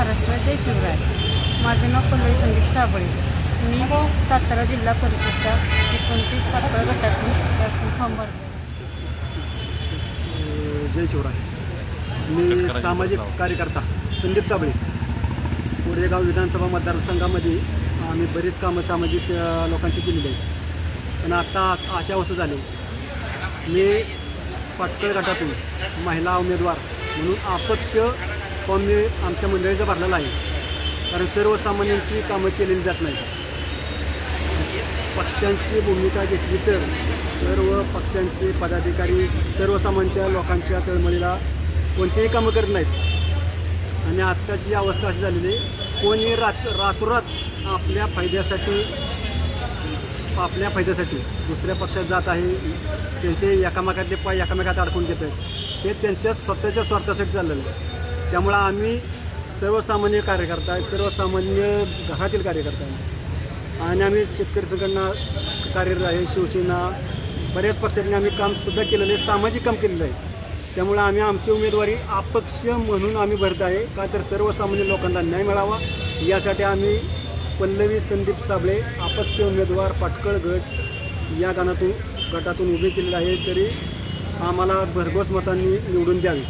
महाराष्ट्र जय शिवराय. माझे नाव पल्लवी संदीप साबळे. मी सातारा जिल्हा परिषदच्या एकोणतीस पातळ गटातून त्यातून फॉर्म भरले जय शिवराय. मी सामाजिक कार्यकर्ता संदीप साबळे. कोरेगाव विधानसभा मतदारसंघामध्ये आम्ही बरीच कामं सामाजिक लोकांची केलेली आहेत. पण आता अशा अवस्था झाली. मी पाटकळ गटातून महिला उमेदवार म्हणून अपक्ष फॉर्म मी आमच्या मंडळीचा भरलेला आहे कारण सर्वसामान्यांची कामं केलेली जात नाही. पक्षांची भूमिका घेतली तर सर्व पक्षांचे पदाधिकारी सर्वसामान्यांच्या लोकांच्या तळमळीला कोणतेही कामं करत नाहीत. आणि आत्ताची अवस्था अशी झालेली आहे कोणी रात रातोरात आपल्या फायद्यासाठी आपल्या फायद्यासाठी दुसऱ्या पक्षात जात आहे त्यांचे एकामेकातले पाय एकामेकात अडकून घेत आहेत. हे त्यांच्या स्वतःच्या स्वार्थासाठी चाललेलं आहे. त्यामुळं आम्ही सर्वसामान्य कार्यकर्ता आहे सर्वसामान्य घरातील कार्यकर्ता आहे आणि आम्ही शेतकरी संघटना कार्यरत आहे शिवसेना बऱ्याच पक्षांनी आम्ही कामसुद्धा केलेलं आहे सामाजिक काम केलेलं आहे. त्यामुळं आम्ही आमची उमेदवारी अपक्ष म्हणून आम्ही भरत आहे. का तर सर्वसामान्य लोकांना न्याय मिळावा. यासाठी आम्ही पल्लवी संदीप साबळे अपक्ष उमेदवार पाटकळ गट या गाणातून गटातून उभे केलेले आहे तरी आम्हाला भरघोस मतांनी निवडून द्यावी.